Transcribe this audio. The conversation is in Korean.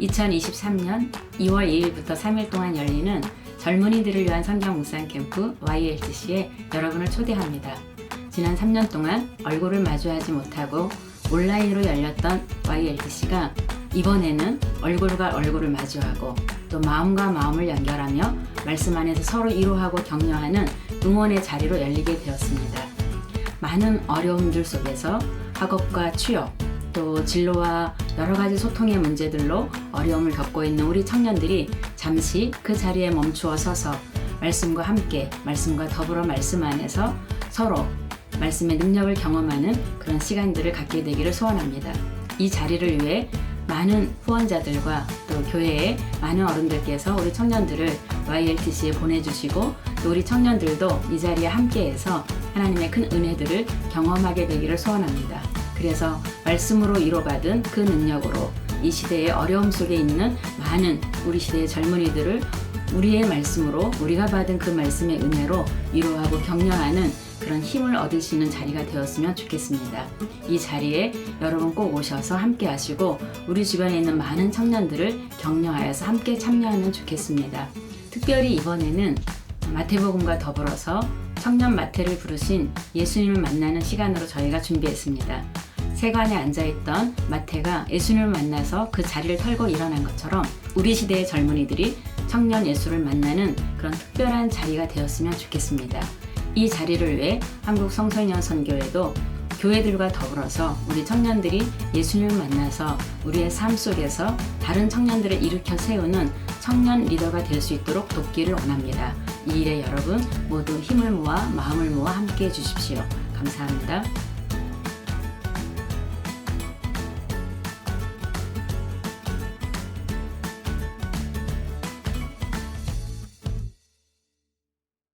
2023년 2월 2일부터 3일 동안 열리는 젊은이들을 위한 성경 묵상 캠프 YLTC에 여러분을 초대합니다. 지난 3년 동안 얼굴을 마주하지 못하고 온라인으로 열렸던 YLTC가 이번에는 얼굴과 얼굴을 마주하고 또 마음과 마음을 연결하며 말씀 안에서 서로 위로하고 격려하는 응원의 자리로 열리게 되었습니다. 많은 어려움들 속에서 학업과 취업, 또 진로와 여러 가지 소통의 문제들로 어려움을 겪고 있는 우리 청년들이 잠시 그 자리에 멈추어 서서 말씀과 함께 말씀과 더불어 말씀 안에서 서로 말씀의 능력을 경험하는 그런 시간들을 갖게 되기를 소원합니다. 이 자리를 위해 많은 후원자들과 또 교회의 많은 어른들께서 우리 청년들을 YLTC에 보내주시고 또 우리 청년들도 이 자리에 함께해서 하나님의 큰 은혜들을 경험하게 되기를 소원합니다. 그래서 말씀으로 이뤄받은 그 능력으로 이 시대의 어려움 속에 있는 많은 우리 시대의 젊은이들을 우리의 말씀으로 우리가 받은 그 말씀의 은혜로 위로하고 격려하는 그런 힘을 얻으시는 자리가 되었으면 좋겠습니다. 이 자리에 여러분 꼭 오셔서 함께 하시고 우리 주변에 있는 많은 청년들을 격려하여서 함께 참여하면 좋겠습니다. 특별히 이번에는 마태복음과 더불어서 청년 마태를 부르신 예수님을 만나는 시간으로 저희가 준비했습니다. 세관에 앉아있던 마태가 예수님을 만나서 그 자리를 털고 일어난 것처럼 우리 시대의 젊은이들이 청년 예수를 만나는 그런 특별한 자리가 되었으면 좋겠습니다. 이 자리를 위해 한국 성소년 선교회도 교회들과 더불어서 우리 청년들이 예수님을 만나서 우리의 삶 속에서 다른 청년들을 일으켜 세우는 청년 리더가 될 수 있도록 돕기를 원합니다. 이 일에 여러분 모두 힘을 모아 마음을 모아 함께 해 주십시오. 감사합니다.